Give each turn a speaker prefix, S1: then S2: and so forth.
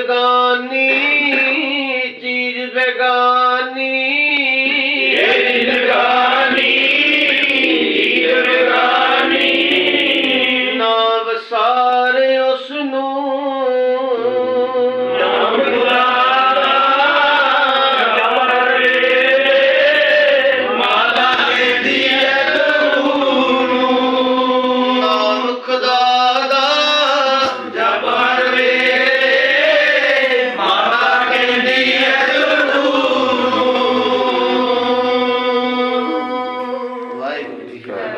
S1: ਬੇਗਾਨੀ ਚੀਜ਼ ਬੇਗਾਨੀ। ਇਹ ਨਿਗਾਹ Correct.